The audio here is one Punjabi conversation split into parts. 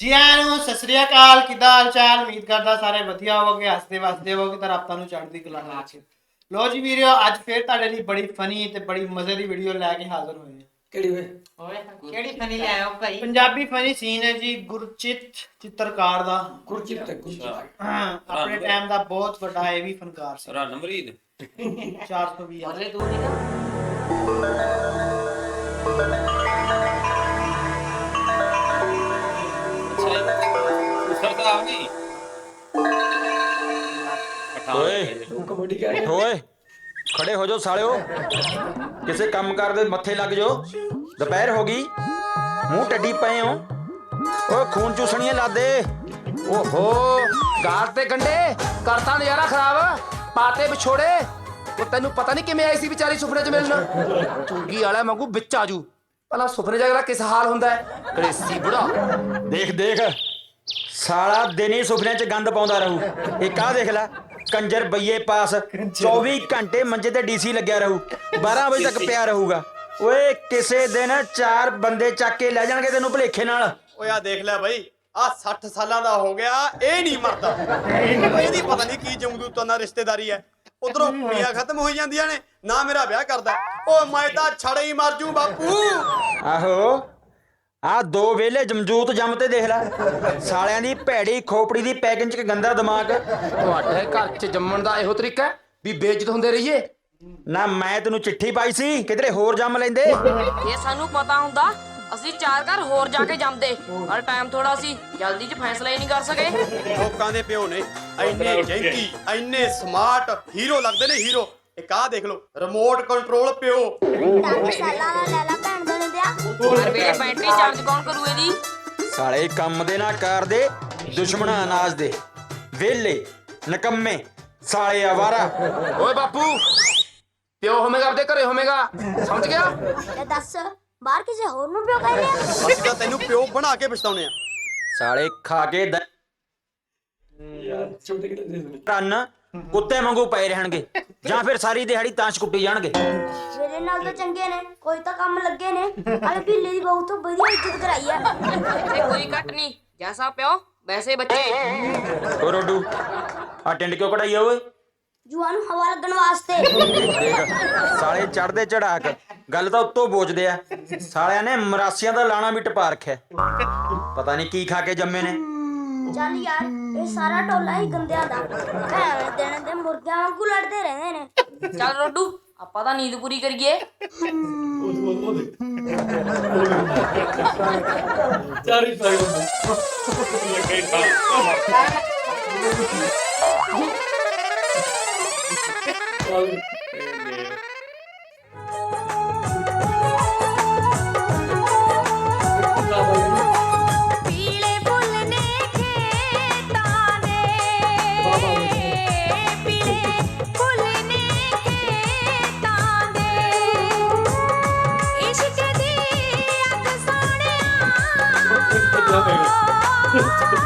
ਜੀ ਆਇਆਂ ਨੂੰ ਸਤਿ ਸ੍ਰੀ ਅਕਾਲ ਕਿੱਦਾਂ ਹਾਲ ਚਾਲ? ਉਮੀਦ ਕਰਦਾ ਸਾਰੇ ਵਧੀਆ ਹੋਵੋਗੇ ਹੱਸਦੇ ਵਸਦੇ ਹੋਵੋਗੇ ਤਾਂ ਰੱਬ ਤੁਹਾਨੂੰ ਚੜ੍ਹਦੀ ਕਲਾ ਨਾਲ ਲੋ ਜੀ ਵੀਰਿਓ ਅੱਜ ਫੇਰ ਤੁਹਾਡੇ ਲਈ ਬੜੀ ਫਨੀ ਤੇ ਬੜੀ ਮਜ਼ੇ ਦੀ ਵੀਡੀਓ ਲੈ ਕੇ ਹਾਜ਼ਰ ਹੋਏ ਹਾਂ। ਕਿਹੜੀ ਵੇ? ਓਏ ਕਿਹੜੀ ਫਨੀ ਲੈ ਆਓ ਭਾਈ? ਪੰਜਾਬੀ ਫਨੀ ਸੀਨ ਹੈ ਜੀ ਗੁਰਚਿਤ ਚਿੱਤਰਕਾਰ ਦਾ। ਗੁਰਜੀਤ ਤੇ ਗੁਰਜੀਤ ਹਾਂ, ਆਪਣੇ ਟਾਈਮ ਦਾ ਬਹੁਤ ਵੱਡਾ ਇਹ ਵੀ ਫਨਕਾਰ ਸੀ। ਰਨ ਮਰੀਦ 420 ਬੋਲੇ ਤੂੰ ਨਹੀਂ ਸਰਦਾਰ ਨਹੀਂ ਓਏ ਤੂੰ ਕਬੱਡੀ ਕਹਿ ਓਏ ਖੜੇ ਹੋ ਜਾਓ ਸਾਲਿਓ ਕਿਸੇ ਕੰਮ ਕਰ ਦੇ ਮੱਥੇ ਲੱਗ ਜਾਓ ਦੁਪਹਿਰ ਹੋ ਗਈ ਮੂੰਹ ਟੱਡੀ ਪਏ ਹੋ ਓਏ ਖੂਨ ਚੂਸਣੀਆਂ ਲਾਦੇ ਓਹੋ ਗਾਲ ਤੇ ਗੰਡੇ ਕਰਤਾ ਨਜ਼ਾਰਾ ਖਰਾਬ ਪਾਤੇ ਵਿਛੋੜੇ ਉਹ ਤੈਨੂੰ ਪਤਾ ਨਹੀਂ ਕਿਵੇਂ ਆਈ ਸੀ ਵਿਚਾਰੀ ਸੁਪਨੇ 'ਚ ਮਿਲਣ ਚੁੰਗੀ ਵਾਲਾ ਵਾਂਗੂ ਵਿੱਚ ਆਜੂ ਭਲਾ ਸੁਪਨੇ 'ਚ ਅਗਲਾ ਕਿਸ ਹਾਲ ਹੁੰਦਾ ਹੈ ਕਲੇਸੀ ਬੁੜਾ ਦੇਖ ਦੇਖ ਸਾਲਾ ਦਿਨ ਹੀ ਸੁਪਨਿਆਂ 'ਚ ਗੰਦ ਪਾਉਂਦਾ ਰਹੂ। ਇੱਕ ਆਹ ਦੇਖ ਲੈ ਕੰਜਰ ਬਈਏ ਪਾਸ 24 ਘੰਟੇ ਮੰਜੇ ਤੇ ਡੀਸੀ ਲੱਗਿਆ ਰਹੂ। 12 ਵਜੇ ਤੱਕ ਪਿਆ ਰਹੂਗਾ। ਓਏ ਕਿਸੇ ਦਿਨ ਚਾਰ ਬੰਦੇ ਚੱਕ ਕੇ ਲੈ ਜਾਣਗੇ ਤੈਨੂੰ ਭਲੇਖੇ ਨਾਲ। ਓਏ ਆ ਦੇਖ ਲੈ ਬਈ ਆ 60 ਸਾਲਾਂ ਦਾ ਹੋ ਗਿਆ ਇਹ ਨਹੀਂ ਮਰਦਾ। ਇਹਦੀ ਪਤਾ ਨਹੀਂ ਕੀ ਜੰਗਦੂਤਾਂ ਨਾਲ ਰਿਸ਼ਤੇਦਾਰੀ ਹੈ। ਉਧਰੋਂ ਕੁੜੀਆਂ ਖਤਮ ਹੋਈ ਜਾਂਦੀਆਂ ਨੇ ਨਾ ਮੇਰਾ ਵਿਆਹ ਕਰਦਾ। ਓ ਮੈਂ ਤਾਂ ਛੜੇ ਹੀ ਮਰ ਜੂ ਬਾਪੂ। ਆਹੋ। ਆ ਦੋ ਵੇਲੇ ਜਮਜੂਤ ਜੰਮ ਤੇ ਦੇਖ ਲੈ। ਸਾਲਿਆਂ ਦੀ ਭੈੜੀ ਖੋਪੜੀ ਦੀ ਪੈਕਿੰਗ ਚ ਗੰਦਾ ਦਿਮਾਗ। ਤੁਹਾਡੇ ਘਰ 'ਚ ਜੰਮਣ ਦਾ ਇਹੋ ਤਰੀਕਾ ਹੈ ਵੀ ਬੇਇੱਜ਼ਤ ਹੁੰਦੇ ਰਹੀਏ? ਨਾ ਮੈਂ ਤੈਨੂੰ ਚਿੱਠੀ ਪਾਈ ਸੀ ਕਿਧਰੇ ਹੋਰ ਜੰਮ ਲੈਂਦੇ? ਇਹ ਸਾਨੂੰ ਪਤਾ ਹੁੰਦਾ ਅਸੀਂ ਚਾਰ ਘਰ ਹੋਰ ਜਾ ਕੇ ਜੰਮਦੇ। ਪਰ ਟਾਈਮ ਥੋੜਾ ਸੀ ਜਲਦੀ 'ਚ ਫੈਸਲਾ ਹੀ ਨਹੀਂ ਕਰ ਸਕੇ। ਲੋਕਾਂ ਦੇ ਪਿਓ ਨੇ ਐਨੇ ਜੈਂਕੀ ਐਨੇ ਸਮਾਰਟ ਹੀਰੋ ਲੱਗਦੇ ਨੇ ਹੀਰੋ। ਇੱਕ ਆਹ ਦੇਖ ਲਓ ਰਿਮੋਟ ਕੰਟਰੋਲ ਪਿਓ। ਡਾਕਟਰ ਸਾਲਾ ਵਾਲਾ ਲੈ ਲਾ ਭੈਣ ਦੇ ਨੇ ਦਿਆ। ਹਰ ਵੇਲੇ ਬੈਟਰੀ ਚਾਰਜ ਕੌਣ ਕਰੂ ਇਹਦੀ ਸਾਲੇ ਕੰਮ ਦੇ ਨਾ ਕਾਰ ਦੇ ਦੁਸ਼ਮਣਾ ਅਨਾਜ ਦੇ। ਵੇਲੇ ਨਕੰਮੇ ਸਾਲੇ ਆਵਾਰਾ। ਓਏ ਬਾਪੂ ਪਿਓ ਹੋਵੇਗਾ ਆਪਦੇ ਘਰੇ ਹੋਵੇਗਾ। ਸਮਝ ਗਿਆ? ਲੈ ਦੱਸ ਬਾਹਰ ਕਿਸੇ ਹੋਰ ਨੂੰ ਪਿਓ ਕਹਿੰਦੇ ਆ ਅਸੀਂ ਤਾਂ ਤੈਨੂੰ ਪਿਓ ਬਣਾ ਕੇ ਪਛਤਾਉਣੇ ਆ। ਸਾਲੇ ਖਾ ਕੇ ਦ- ਯਾਰ ਛੋਟੇ ਕਿਤੇ ਦੇ ਦੇ ਰੰਨ ਕੁੱਤੇ ਵਾਂਗੂ ਪਏ ਰਹਿਣਗੇ ਜਾਂ ਫਿਰ ਸਾਰੀ ਦਿਹਾੜੀ ਤਾਸ਼ ਕੁੱਟੀ ਜਾਣਗੇ। ਨਾਲ ਤਾਂ ਚੰਗੇ ਨੇ ਕੋਈ ਤਾਂ ਕੰਮ ਲੱਗੇ ਨੇ। ਅਰੇ ਬਿੱਲੇ ਦੀ ਬਹੁਤ ਵਧੀਆ ਇੱਜ਼ਤ ਕਰਾਈ ਆ। ਇੱਥੇ ਕੋਈ ਘੱਟ ਨਹੀਂ ਜੈਸਾ ਪਿਓ ਵੈਸੇ ਬੱਚੇ। ਓ ਰੋਡੂ ਆ ਟਿੰਡ ਕਿਉਂ ਕਢਾਈ ਆ ਓਏ? ਜੂਆਂ ਨੂੰ ਹਵਾ ਲੱਗਣ ਵਾਸਤੇ। ਦੇਖ ਸਾਲੇ ਚੜਦੇ ਚੜਾਕ ਗੱਲ ਤਾਂ ਉੱਤੋਂ ਬੋਝਦੇ ਆ। ਸਾਲਿਆਂ ਨੇ ਮਰਾਸੀਆਂ ਦਾ ਲਾਣਾ ਵੀ ਟਪਾ ਰੱਖਿਆ। ਪਤਾ ਨਹੀਂ ਕੀ ਖਾ ਕੇ ਜੰਮੇ ਨੇ। ਚੱਲ ਯਾਰ ਇਹ ਸਾਰਾ ਟੋਲਾ ਹੀ ਗੰਦਿਆਂ ਦਾ। ਭੈਣ ਦਿਨ ਦੇ ਮੁਰਗਿਆਂ ਵਾਂਗੂ ਲੜਦੇ ਰਹਿੰਦੇ ਨੇ। ਚੱਲ ਰੋਡੂ ਆਪਾਂ ਤਾਂ ਨੀਂਦ ਪੂਰੀ ਕਰੀਏ ਚਾਰ Yeah.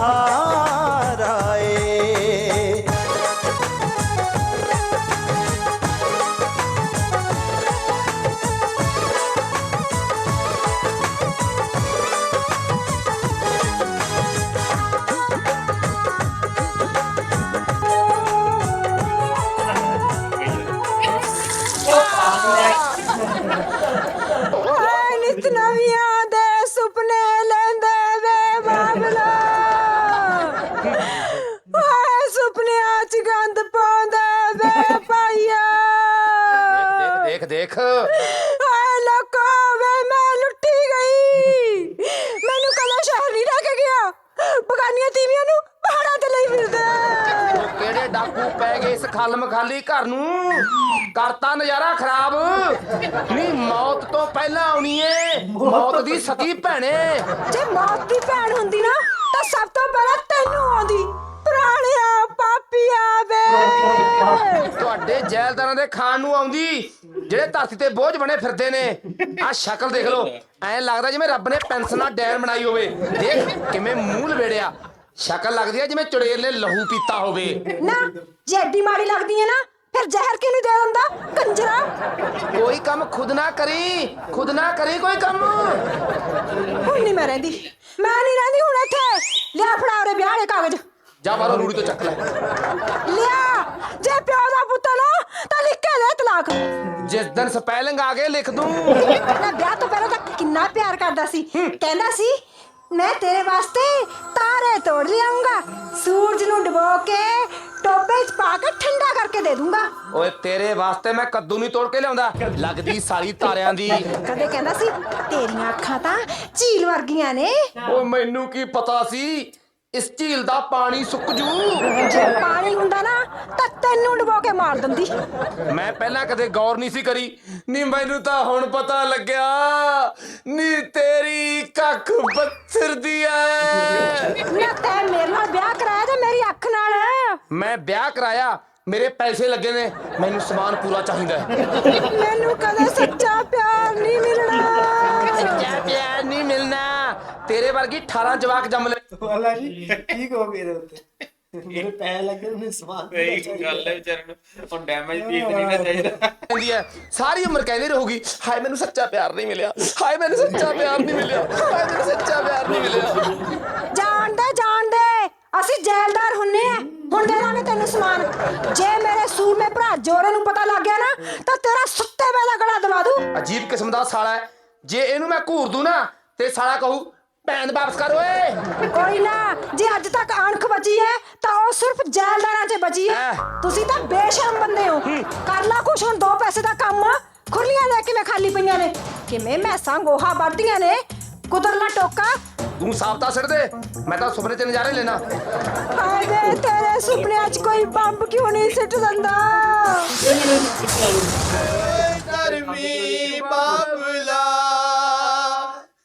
ਹੀ ਖਲਮ ਖਾਲੀ ਘਰ ਨੂੰ। ਕਰਤਾ ਨਜ਼ਾਰਾ ਖਰਾਬ। ਨਹੀਂ ਮੌਤ ਤੋਂ ਪਹਿਲਾਂ ਆਉਣੀ ਏ ਮੌਤ ਦੀ ਸਕੀ ਭੈਣੇ। ਜੇ ਮੌਤ ਦੀ ਭੈਣ ਹੁੰਦੀ ਨਾ ਤਾਂ ਸਭ ਤੋਂ ਪਹਿਲਾਂ ਤੈਨੂੰ ਆਉਂਦੀ। ਪੁਰਾਣਿਆ ਪਾਪੀਆ ਵੇ ਤੁਹਾਡੇ ਜੈਲਦਾਰਾਂ ਦੇ ਖਾਣ ਨੂੰ ਆਉਂਦੀ। ਜਿਹੜੇ ਧਰਤੀ ਤੇ ਬੋਝ ਬਣੇ ਫਿਰਦੇ ਨੇ। ਆਹ ਸ਼ਕਲ ਦੇਖ ਲਓ। ਐਂ ਲੱਗਦਾ ਜਿਵੇਂ ਰੱਬ ਨੇ ਪੈਨਸਲ ਨਾਲ ਡੈਨ ਬਣਾਈ ਹੋਵੇ। ਦੇਖ ਕਿਵੇਂ ਮੂੰਹ ਲਵੇੜਿਆ। ਸ਼ਕਲ ਲੱਗਦੀ ਹੈ ਜਿਵੇਂ ਚੁੜੇਲ ਨੇ ਲਹੂ ਪੀਤਾ ਹੋਵੇ। ਨਾ ਜੇ ਐਡੀ ਮਾੜੀ ਲੱਗਦੀ ਹੈ ਨਾ ਫਿਰ ਜ਼ਹਿਰ ਕਿਉਂ ਨਹੀਂ ਦੇ ਦਿੰਦਾ? ਕੰਜਰਾ। ਕੋਈ ਕੰਮ ਖੁਦ ਨਾ ਕਰੀ ਖੁਦ ਨਾ ਕਰੀ ਕੋਈ ਕੰਮ। ਹੁਣ ਨਹੀਂ ਮੈਂ ਰਹਿੰਦੀ। ਮੈਂ ਨਹੀਂ ਰਹਿੰਦੀ ਹੁਣ ਇੱਥੇ। ਲਿਆ ਫੜਾ ਉਰੇ ਵਿਆਹ ਦੇ ਕਾਗਜ਼। ਜਾ ਬਾਹਰੋਂ ਰੂੜੀ ਤੋਂ ਚੱਕ ਲੈ। ਲਿਆ। ਜੇ ਪਿਓ ਦਾ ਪੁੱਤ ਨਾ ਤਾਂ ਲਿਖ ਕੇ ਦੇ ਤਲਾਕ। ਜਿਸ ਦਿਨ ਸਪੈਲਿੰਗ ਆ ਗਏ ਲਿਖ ਦੂੰ। ਨਾ ਵਿਆਹ ਤੋਂ ਪਹਿਲਾਂ ਤਾਂ ਕਿੰਨਾ ਪਿਆਰ ਕਰਦਾ ਸੀ। ਕਹਿੰਦਾ ਸੀ ਮੈਂ ਤੇਰੇ ਵਾਸਤੇ ਤਾਰੇ ਤੋੜ ਲਿਆਉਂਗਾ ਸੂਰਜ ਨੂੰ ਡੁਬੋ ਕੇ ਟੋਬੇ 'ਚ ਪਾ ਕੇ ਠੰਡਾ ਕਰਕੇ ਦੇ ਦੂੰਗਾ। ਓਏ ਤੇਰੇ ਵਾਸਤੇ ਮੈਂ ਕੱਦੂ ਨਹੀਂ ਤੋੜ ਕੇ ਲਿਆਉਂਦਾ। ਲੱਗਦੀ ਸਾਲੀ ਤਾਰਿਆਂ ਦੀ। ਕਦੇ ਕਹਿੰਦਾ ਸੀ ਤੇਰੀਆਂ ਅੱਖਾਂ ਤਾਂ ਝੀਲ ਵਰਗੀਆਂ ਨੇ। ਓ ਮੈਨੂੰ ਕੀ ਪਤਾ ਸੀ? ਇਸ ਝੀਲ ਦਾ ਪਾਣੀ ਸੁੱਕ ਜੂ। ਜੇ ਪਾਣੀ ਹੁੰਦਾ ਨਾ ਤਾਂ ਤੈਨੂੰ ਡੁਬੋ ਕੇ ਮਾਰ ਦਿੰਦੀ। ਮੈਂ ਪਹਿਲਾਂ ਕਦੇ ਗੌਰ ਨਹੀਂ ਸੀ ਕਰੀ। ਨੀ ਮੈਨੂੰ ਤਾਂ ਹੁਣ ਪਤਾ ਲੱਗਿਆ ਨੀ ਤੇਰੀ ਕੱਖ ਬੱਸਰ ਦੀ ਐ। ਨਾ ਤੈਂ ਮੇਰੇ ਨਾਲ ਵਿਆਹ ਕਰਾਇਆ ਤੇ ਮੇਰੀ ਅੱਖ ਨਾਲ? ਮੈਂ ਵਿਆਹ ਕਰਾਇਆ ਮੇਰੇ ਪੈਸੇ ਲੱਗੇ ਨੇ ਮੈਨੂੰ ਸਮਾਨ ਪੂਰਾ ਚਾਹੀਦਾ ਹੈ। ਮੈਨੂੰ ਕਦੇ ਸੱਚਾ ਪਿਆਰ ਨਹੀਂ ਮਿਲਣਾ। ਸੱਚਾ ਪਿਆਰ ਨਹੀਂ ਮਿਲਣਾ। ਤੇਰੇ ਵਰਗੀ 18 ਜਵਾਕ ਜੰਮ ਲੈ ਵਾਲਾ ਜੀ ਕੀ ਕਹੋਗੇ ਇਹਦੇ ਉੱਤੇ। ਮੇਰੇ ਪੈਰ ਲੱਗੇ ਉਹਨੇ ਸਮਾਨ ਸਹੀ ਗੱਲ ਹੈ ਵਿਚਾਰੇ ਨੂੰ। ਹੁਣ ਡੈਮੇਜ ਪੀਸ ਨਹੀਂ ਨਾ ਚਾਹੀਦਾ। ਹੈ ਸਾਰੀ ਉਮਰ ਕਹਿੰਦੀ ਰਹੂਗੀ ਹਾਏ ਮੈਨੂੰ ਸੱਚਾ ਪਿਆਰ ਨਹੀਂ ਮਿਲਿਆ। ਹਾਏ ਮੈਨੂੰ ਸੱਚਾ ਪਿਆਰ ਨਹੀਂ ਮਿਲਿਆ। ਹਾਏ ਮੈਨੂੰ ਸੱਚਾ ਪਿਆਰ ਨਹੀਂ ਮਿਲਿਆ। ਜਾਣਦੇ ਜਾਣਦੇ। ਅਸੀਂ ਜੈਲਦਾਰ ਹੁੰਨੇ ਆ। ਹੁਣ ਦੇ ਦਾਂਗੇ ਤੈਨੂੰ ਸਮਾਨ। ਜੇ ਮੇਰੇ ਸੂਰਮੇ ਭਰਾ ਜੋਰੇ ਨੂੰ ਪਤਾ ਲੱਗ ਗਿਆ ਨਾ ਤਾਂ ਤੇਰਾ ਸੁੱਤੇ ਵੇ ਦਾ ਗਲਾ ਦਵਾ ਦੂ। ਅਜੀਬ ਕਿਸਮ ਦਾ ਸਾਲਾ ਹੈ। ਜੇ ਇਹਨੂੰ ਮੈਂ ਘੂਰ ਦੂੰ ਨਾ ਤੇ ਸਾਲਾ ਕਹੂ ਭੈਣ ਵਾਪਸ ਕਰ ਓਏ। ਕੋਈ ਨਾ ਜੇ ਅੱਜ ਤੱਕ ਅਣਖ ਬਚੀ ਹੈ ਤਾਂ ਉਹ ਸਿਰਫ ਜੈਲਦਾਰਾਂ 'ਚ ਬਚੀ ਹੈ। ਐ। ਤੁਸੀਂ ਤਾਂ ਬੇਸ਼ਰਮ ਬੰਦੇ ਹੋ। ਕਰ ਲਾ ਕੁਛ ਹੁਣ ਦੋ ਪੈਸੇ ਦਾ ਕੰਮ ਖੁਰਲੀਆਂ ਲੈ ਕੇ ਮੈਂ ਖਾਲੀ ਪਈਆਂ ਨੇ। ਕਿਵੇਂ ਮੈਸਾਂ ਗੋਹਾ ਵੱਢਦੀਆਂ ਨੇ? ਕੁਦਰ ਲਾ ਟੋਕਾ। ਤੂੰ ਸਾਫਤਾ ਸਿੱਟ ਦੇ। ਮੈਂ ਤਾਂ ਸੁਪਨੇ 'ਚ ਨਜ਼ਾਰੇ ਲੈਣਾ। ਹਾਏ ਤੇਰੇ ਸੁਪਨਿਆਂ 'ਚ ਕੋਈ ਬੰਬ ਕਿਉਂ ਨਹੀਂ ਸਿੱਟ ਦਿੰਦਾ? ਧਰਮੀ ਬਾਬਲਾ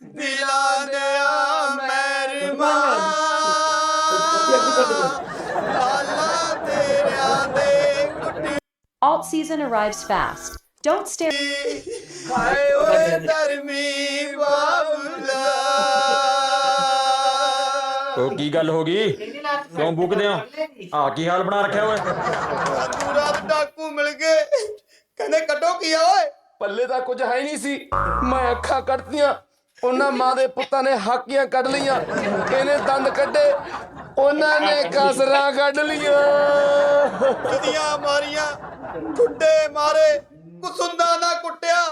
ਦਿਲਾਂ ਦਿਆ Alt season arrives fast. Don't stare. ਹਾਏ ਓਏ ਧਰਮੀ ਬਾਬਲਾ ਉਹ ਕੀ ਗੱਲ ਹੋ ਗਈ? ਕਿਉਂ ਬੁਕਦੇ ਹੋ? ਆ ਕੀ ਹਾਲ ਬਣਾ ਰੱਖਿਆ ਓਏ? ਰਾਤੋਂ ਰਾਤ ਡਾਕੂ ਮਿਲ ਗਏ ਕਹਿੰਦੇ ਕੱਢੋ ਕੀ ਆ ਓਏ? ਪੱਲੇ ਦਾ ਕੁਝ ਹੈ ਹੀ ਨਹੀਂ ਸੀ। ਮੈਂ ਅੱਖਾਂ ਕੱਢਤੀਆਂ। ਉਹਨਾਂ ਮਾਂ ਦੇ ਪੁੱਤਾਂ ਨੇ ਹਾਕੀਆਂ ਕੱਢ ਲਈਆਂ। ਇਹਨੇ ਦੰਦ ਕੱਢੇ। ਉਹਨਾਂ ਨੇ ਕਸਰਾਂ ਕੱਢ ਲੀਆਂ ਜਦੀਆਂ ਮਾਰੀਆਂ ਠੁੱਡੇ ਮਾਰੇ ਕੁਸੁੰਦਾ ਨਾ ਕੁੱਟਿਆ।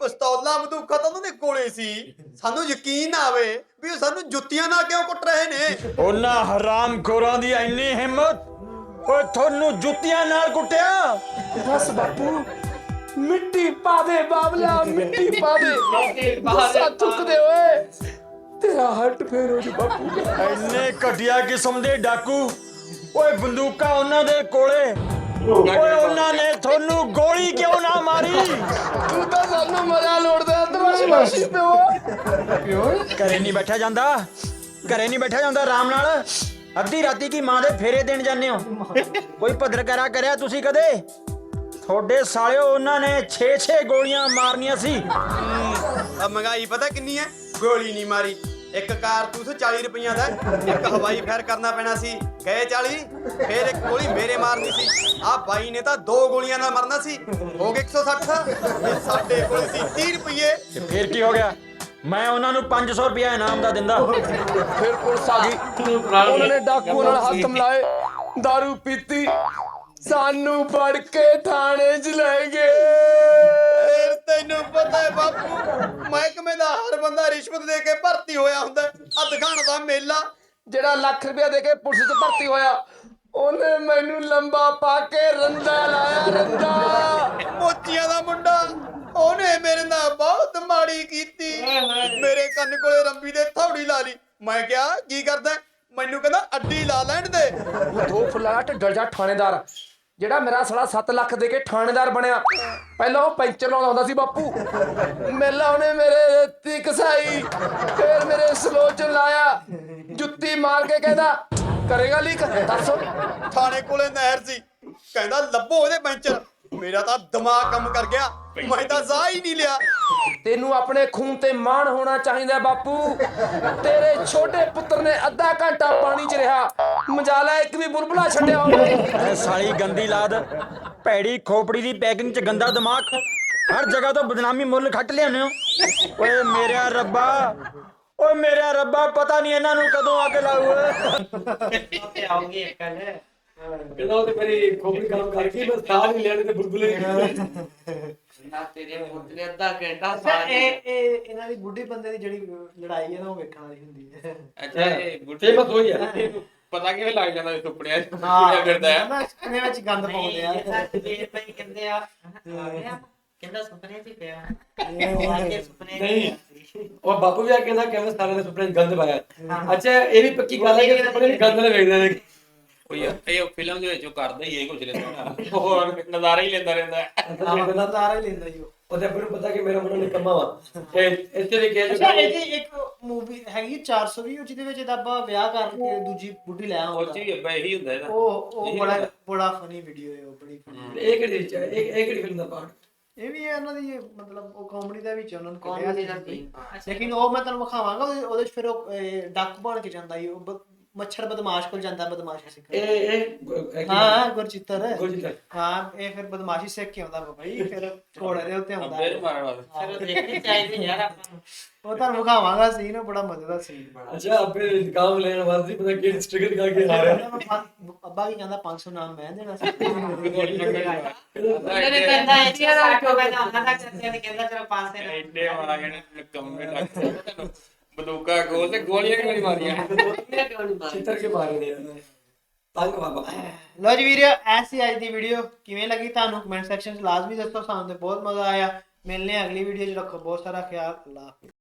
ਪਿਸਤੌਲਾਂ ਬੰਦੂਕਾਂ ਤਾਂ ਉਹਨਾਂ ਦੇ ਕੋਲੇ ਸੀ। ਸਾਨੂੰ ਯਕੀਨ ਨਾ ਆਵੇ ਵੀ ਉਹ ਸਾਨੂੰ ਜੁੱਤੀਆਂ ਨਾਲ ਕਿਉਂ ਕੁੱਟ ਰਹੇ ਨੇ? ਉਹਨਾਂ ਹਰਾਮਖੋਰਾਂ ਦੀ ਇੰਨੀ ਹਿੰਮਤ ਓਏ ਤੁਹਾਨੂੰ ਜੁੱਤੀਆਂ ਨਾਲ ਕੁੱਟਿਆ? ਬਸ ਬਾਪੂ ਮਿੱਟੀ ਪਾ ਦੇ ਬਾਬਲਾ ਮਿੱਟੀ ਪਾ ਦੇ। ਗੁੱਸਾ ਥੁੱਕ ਦੇ। ਓਏ ਤੇਰਾ ਹੱਟ ਫੇਰ ਹੋ ਜੂ ਬਾਪੂ ਇੰਨੇ ਘਟੀਆ ਕਿਸਮ ਦੇ ਡਾਕੂ। ਓਏ ਬੰਦੂਕਾਂ ਉਹਨਾਂ ਦੇ ਕੋਲੇ। ਓਏ ਉਹਨਾਂ ਨੇ ਤੁਹਾਨੂੰ ਗੋਲੀ ਕਿਉਂ ਨਾ ਮਾਰੀ? ਤੂੰ ਤਾਂ ਸਾਨੂੰ ਮਜ਼ਾ ਲੋੜਦਾ ਤਮਾਸ਼ੀ ਮਾਸ਼ੀ ਪਿਓ ਘਰੇ ਨਹੀਂ ਬੈਠਾ ਜਾਂਦਾ। ਘਰੇ ਨਹੀਂ ਬੈਠਾ ਜਾਂਦਾ ਆਰਾਮ ਨਾਲ। ਅੱਧੀ ਰਾਤੀ ਕੀ ਮਾਂ ਦੇ ਫੇਰੇ ਦੇਣ ਜਾਂਦੇ ਹੋ? ਕੋਈ ਭਦਰਕਾਰਾ ਕਰਿਆ ਤੁਸੀਂ ਕਦੇ? ਤੁਹਾਡੇ ਸਾਲਿਓ ਉਹਨਾਂ ਨੇ 6-6 ਗੋਲੀਆਂ ਮਾਰਨੀਆਂ ਸੀ। ਆ ਮਹਿੰਗਾਈ ਪਤਾ ਕਿੰਨੀ ਹੈ? ਗੋਲੀ ਨਹੀਂ ਮਾਰੀ। ਇੱਕ ਕਾਰਤੂਸ 40 ਰੁਪਈਆਂ ਦਾ। ਇੱਕ ਹਵਾਈ ਫਾਇਰ ਕਰਨਾ ਪੈਣਾ ਸੀ। ਗਏ 40 ਫੇਰ ਇੱਕ ਗੋਲੀ ਮੇਰੇ ਮਾਰਨੀ ਸੀ। ਆ ਬਾਈ ਨੇ ਤਾਂ ਦੋ ਗੋਲੀਆਂ ਨਾਲ ਮਰਨਾ ਸੀ। ਹੋ ਗਏ 160 ਤੇ ਸਾਡੇ ਕੋਲ ਸੀ 30 ਰੁਪਏ ਤੇ ਫੇਰ ਕੀ ਹੋ ਗਿਆ? ਮੈਂ ਉਹਨਾਂ ਨੂੰ 500 ਰੁਪਇਆ ਇਨਾਮ ਦਾ ਦਿੰਦਾ। ਫਿਰ ਪੁਲਿਸ ਆ ਗਈ। ਉਹਨਾਂ ਨੇ ਡਾਕੂਆਂ ਨਾਲ ਹੱਥ ਮਿਲਾਏ दारू ਪੀਤੀ। ਸਾਨੂੰ ਫੜ ਕੇ ਥਾਣੇ 'ਚ ਲੈ ਗਏ। ਤੈਨੂੰ ਪਤਾ ਹੈ ਬਾਪੂ ਮਹਿਕਮੇ ਦਾ ਹਰ ਬੰਦਾ ਰਿਸ਼ਵਤ ਦੇ ਕੇ ਭਰਤੀ ਹੋਇਆ ਹੁੰਦਾ ਆ ਦਿਖਾਣ ਦਾ ਮੇਲਾ ਜਿਹੜਾ ਲੱਖ ਰੁਪਇਆ ਦੇ ਕੇ ਪੁਲਿਸ 'ਚ ਭਰਤੀ ਹੋਇਆ। ਉਹਨੇ ਮੈਨੂੰ ਲੰਬਾ ਪਾ ਕੇ ਰੰਦਾ ਲਾਇਆ ਰੰਦਾ। ਮੋਚੀਆਂ ਦਾ ਮੁੰਡਾ ਉਹਨੇ ਮੇਰੇ ਨਾਲ ਬਹੁਤ ਮਾੜੀ ਕੀਤੀ। ਮੇਰੇ ਕੰਨ ਕੋਲੇ ਰੰਬੀ ਦੇ ਥੌੜੀ ਲਾ ਲਈ। ਮੈਂ ਕਿਹਾ ਕੀ ਕਰਦਾ ਮੈਨੂੰ ਕਹਿੰਦਾ ਅੱਡੀ ਲਾ ਲੈਣ ਦੇ। ਉਹ ਦੋ ਫੁੱਲਾ ਢੱਡਲ ਜਾ ਥਾਣੇਦਾਰ। ਜਿਹੜਾ ਮੇਰਾ ਸਾਲਾ 7 ਲੱਖ ਦੇ ਕੇ ਥਾਣੇਦਾਰ ਬਣਿਆ। ਪਹਿਲਾਂ ਉਹ ਪੈਂਚਰ ਲਾਉਂਦਾ ਹੁੰਦਾ ਸੀ ਬਾਪੂ। ਮੇਲਾ ਉਹਨੇ ਮੇਰੇ ਰੇਤੀ ਕਸਾਈ ਫੇਰ ਮੇਰੇ ਸਲੋਚ ਲਾਇਆ। ਜੁੱਤੀ ਮਾਰ ਕੇ ਕਹਿੰਦਾ ਕਰੇਗਾ ਲੀਕ? ਦੱਸ। ਥਾਣੇ ਕੋਲੇ ਨਹਿਰ ਸੀ। ਕਹਿੰਦਾ ਲੱਭੋ ਉਹਦੇ ਪੈਂਚਰ। ਮੇਰਾ ਤਾਂ ਦਿਮਾਗ ਕੰਮ ਕਰ ਗਿਆ। ਮੈਂ ਤਾਂ ਸਾਹ ਹੀ ਨਹੀਂ ਲਿਆ। ਤੈਨੂੰ ਆਪਣੇ ਖੂਨ ਤੇ ਮਾਣ ਹੋਣਾ ਚਾਹੀਦਾ ਬਾਪੂ। ਤੇਰੇ ਛੋਟੇ ਪੁੱਤਰ ਨੇ ਅੱਧਾ ਘੰਟਾ ਪਾਣੀ 'ਚ ਰਿਹਾ। ਮਜਾਲਾ ਇੱਕ ਵੀ ਬੁਲਬੁਲਾ ਛੱਡਿਆ ਹੋਵੇ। ਐ ਸਾਲੀ ਗੰਦੀ ਲਾਦ ਭੈੜੀ ਖੋਪੜੀ ਦੀ ਪੈਕਿੰਗ 'ਚ ਗੰਦਾ ਦਿਮਾਗ। ਹਰ ਜਗ੍ਹਾ ਤੋਂ ਬਦਨਾਮੀ ਮੁੱਲ ਖੱਟ ਲਿਆਉਂਦੇ ਹੋ। ਓਏ ਮੇਰਿਆ ਰੱਬਾ ਓਏ ਮੇਰਿਆ ਰੱਬਾ ਪਤਾ ਨਹੀਂ ਇਹਨਾਂ ਨੂੰ ਕਦੋਂ ਅੱਗ ਲਾਊ ਤੇ ਆਉਗੀ ਕੱਲ ਕਹਿੰਦਾ ਉਹ ਤੇ ਮੇਰੀ ਖੋਪੜੀ ਕੰਮ ਕਰਕੇ ਮੈਂ ਸਾਹ ਨਹੀਂ ਲੈਣੇ ਤੇ ਬੁਲਬੁਲੇ ਨਾ ਤੇਰੇ ਪੁੱਤ ਨੇ ਅੱਧਾ ਘੰਟਾ ਅੱਛਾ ਇਹ ਇਹ ਇਹਨਾਂ ਦੀ ਬੁੱਢੀ ਬੰਦੇ ਦੀ ਜਿਹੜੀ ਲੜਾਈ ਹੈ ਨਾ ਉਹ ਵੇਖਣ ਵਾਲੀ ਹੁੰਦੀ ਹੈ। ਅੱਛਾ ਇਹ ਬੁੱਢੇ ਫੇਮਸ ਹੋਈ ਆ। ਪਤਾ ਕਿਵੇਂ ਲੱਗ ਜਾਂਦਾ ਇਹ ਸੁਪਨਿਆਂ ਚ ਫਿਰਦਾ ਹੈ। ਨਾ ਸੁਪਨੇ ਵਿੱਚ ਗੰਦ ਪਾਉਂਦੇ ਆ। ਇਹ ਭਾਈ ਕਹਿੰਦੇ ਆ ਆ ਗਿਆ। ਕਹਿੰਦਾ ਸੁਪਨੇ ਚ ਪਿਆ। ਇਹ ਸੁਪਨੇ ਨਹੀਂ ਉਹ ਬਾਪੂ ਵੀ ਆ ਕਹਿੰਦਾ ਕਿ ਮੈਂ ਸਾਰਿਆਂ ਦੇ ਸੁਪਨੇ 'ਚ ਗੰਦ ਪਾਇਆ। ਅੱਛਾ ਇਹ ਵੀ ਪੱਕੀ ਗੱਲ ਹੈ ਕਿ ਸੁਪਨੇ 'ਚ ਗੰਦ ਨਾ ਵੇਖਦੇ ਨੇ ਉਹ ਯਾਰ ਇਹ ਫਿਲਮ ਦੇ ਵਿੱਚ ਉਹ ਕਰਦਾ ਹੀ ਇਹ ਕੁਝ ਰਹਿੰਦਾ ਹੋਰ ਨਜ਼ਾਰਾ ਹੀ ਲੈਂਦਾ ਰਹਿੰਦਾ ਤਾਰਾ ਹੀ ਲੈਂਦਾ ਹੀ ਉਹ। ਉਹਦੇ ਆਪਣੇ ਨੂੰ ਪਤਾ ਕਿ ਮੇਰਾ ਮੁੰਡਾ ਨਿਕੰਮਾ ਵਾ ਤੇ ਇੱਥੇ ਵੀ ਕਿਹਾ ਅੱਛਾ ਇਹਦੀ ਇੱਕ ਮੂਵੀ ਹੈਗੀ 420 ਉਹ ਜਿਹਦੇ ਵਿੱਚ ਇਹਦਾ ਆਪਾਂ ਵਿਆਹ ਕਰਕੇ ਦੂਜੀ ਬੁੱਢੀ ਲੈ ਉਹ ਆਉਂਦਾ ਚ ਵੀ ਅੱਬਾ ਇਹੀ ਹੁੰਦਾ ਇਹਦਾ ਉਹ ਉਹ ਬੜਾ। ਬੜਾ ਫਨੀ ਵੀਡੀਓ ਹੈ ਉਹ ਬੜੀ funny। ਇਹ ਕਿਹੜੀ ਚ ਇਹ ਇਹ ਕਿਹੜੀ ਫਿਲਮ ਦਾ ਪਾਰਟ ਇਹ ਵੀ ਹੈ ਇਹਨਾਂ ਦੀ ਮਤਲਬ ਉਹ ਕਾਮੇਡੀ ਦਾ ਵਿੱਚ ਉਹਨਾਂ ਨੂੰ ਕੱਢਿਆ ਦਾ ਸੀ। ਸੀ। ਲੇਕਿਨ ਉਹ ਮੈਂ ਤੁਹਾਨੂੰ ਵਿਖਾਵਾਂਗਾ ਉਹਦੇ ਉਹਦੇ 'ਚ ਫਿਰ ਉਹ ਡੱਕ ਬਣ ਕੇ ਜਾਂਦਾ ਹੀ ਉਹ ਬ- ਮੱਛਰ ਬਦਮਾਸ਼ ਕੋਲ ਜਾਂਦਾ ਬਦਮਾਸ਼ੀ ਸਿੱਖਣ ਇਹ ਇਹ ਹਾਂ ਗੁਰਚਿੱਤਰ ਹਾਂ ਇਹ ਫਿਰ ਬਦਮਾਸ਼ੀ ਸਿੱਖ ਕੇ ਆਉਂਦਾ ਵਾ ਭਾਈ ਫਿਰ ਘੋੜੇ ਦੇ ਉੱਤੇ ਆਉਂਦਾ। ਨੂੰ ਮਾਰਨ ਵਾਲਾ ਫਿਰ ਦੇਖਣੀ ਚਾਹੀਦੀ ਯਾਰ ਆਪਾਂ। ਉਹ ਤੁਹਾਨੂੰ ਵਿਖਾਵਾਂਗਾ ਸੀਨ ਬੜਾ ਮਜ਼ੇਦਾਰ ਸੀਨ ਬੜਾ ਅੱਛਾ ਆਪੇ ਕੰਮ ਲੈਣ ਵਾਸਤੇ ਪਤਾ ਕਿਹੜੀ ਸਟ੍ਰਿਕਰ ਕਰਕੇ ਆ ਰਿਹਾ ਅੱਬਾ ਕੀ ਕਹਿੰਦਾ 500 ਨਾਮ ਮੈਂ ਦੇਣਾ ਸੀ। ਉਹਨੇ ਕਹਿੰਦਾ ਇਹ ਸਾਟੋ ਮੈਂ ਨਾ ਉਹਨਾਂ ਦਾ ਕਹਿੰਦੇ ਕਹਿੰਦਾ ਚਲੋ ਪਾਸ ਦੇ ਐਡੇ ਮਾਰਾ ਜਿਹੜੇ ਕੰਮੇ ਲੱਗ ਤੈਨੂੰ ਬੰਦੂਕਾ ਗੋਲ ਤੇ ਗੋਲੀਆਂ ਕਿਉਂ ਨਹੀਂ ਮਾਰੀਆਂ? ਚਿੱਤਰ ਕੇ ਮਾਰੇ ਨੇ? ਤੰਗ ਬਾਬਾ। ਲੋ ਜੀ ਵੀਡੀਓ ਐਸੀ ਅੱਜ ਦੀ ਵੀਡੀਓ। ਕਿਵੇਂ ਲੱਗੀ ਤੁਹਾਨੂੰ? ਕਮੈਂਟ ਸੈਕਸ਼ਨ 'ਚ ਲਾਜ਼ਮੀ ਦੱਸੋ ਸਾਨੂੰ ਤੇ ਬਹੁਤ ਮਜ਼ਾ ਆਇਆ। ਮਿਲਨੇ ਅਗਲੀ ਵੀਡੀਓ 'ਚ। ਰੱਖੋ ਬਹੁਤ ਸਾਰਾ ਖਿਆਲ। ਅੱਲਾਹ ਹਾਫਿਜ਼।